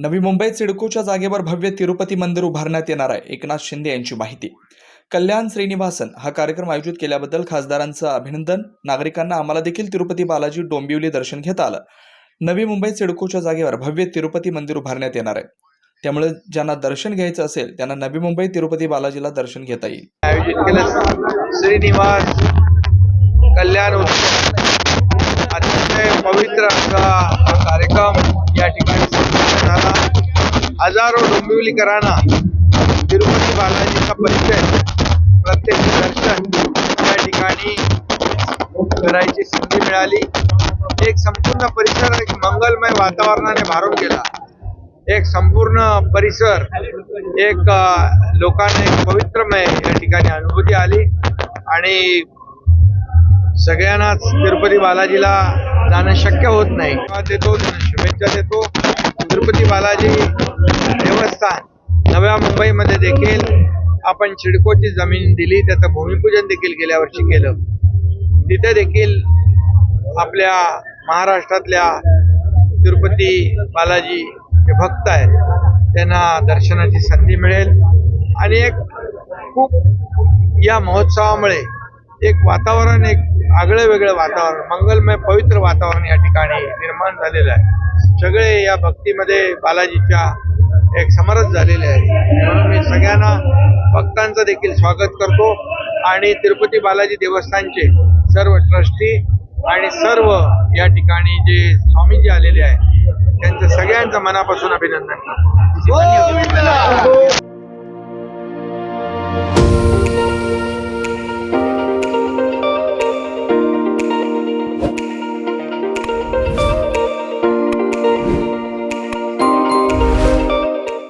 नवी मुंबईत सिडकोच्या जागेवर भव्य तिरुपती मंदिर उभारण्यात येणार आहे. एकनाथ शिंदे यांची माहिती. कल्याण श्रीनिवासन हा कार्यक्रम आयोजित केल्याबद्दल खासदारांचं अभिनंदन. नागरिकांना आम्हाला देखील तिरुपती बालाजी डोंबिवली दर्शन घेता आलं. नवी मुंबईत सिडकोच्या जागेवर भव्य तिरुपती मंदिर उभारण्यात येणार आहे. त्यामुळे ज्यांना दर्शन घ्यायचं असेल त्यांना नवी मुंबई तिरुपती बालाजीला दर्शन घेता येईल. आयोजित केलं. श्रीनिवास कल्याण उत्सव. अतिशय पवित्र असा हजारो डोंबिवलीकरांना तिरुपती बालाजीचा परिचय प्रत्यक्ष दर्शन या ठिकाणी करायची संधी मिळाली. एक संपूर्ण परिसर एक मंगलमय वातावरणाने भारून गेला. एक संपूर्ण परिसर एक लोकांना एक पवित्रमय या ठिकाणी अनुभूती आली. आणि सगळ्यांनाच तिरुपती बालाजीला जाणं शक्य होत नाही. धन्यवाद देतो शुभेच्छा देतो. तिरुपती बालाजी देवस्थान. नव्या मुंबईमध्ये देखील आपण चिडकोची जमीन दिली त्याचं भूमिपूजन देखील गेल्या वर्षी केलं. तिथे देखील आपल्या महाराष्ट्रातल्या तिरुपती बालाजी जे भक्त आहेत त्यांना दर्शनाची संधी मिळेल. आणि एक खूप या महोत्सवामुळे एक वातावरण एक आगळं वेगळं वातावरण मंगलमय पवित्र वातावरण या ठिकाणी निर्माण झालेलं आहे. सगळे या भक्तीमध्ये बालाजीच्या एक समरस झालेले आहे. म्हणून मी सगळ्यांना भक्तांचं देखील स्वागत करतो आणि तिरुपती बालाजी देवस्थानचे सर्व ट्रस्टी आणि सर्व या ठिकाणी जे स्वामीजी आलेले आहेत त्यांचं सगळ्यांचं मनापासून अभिनंदन करतो.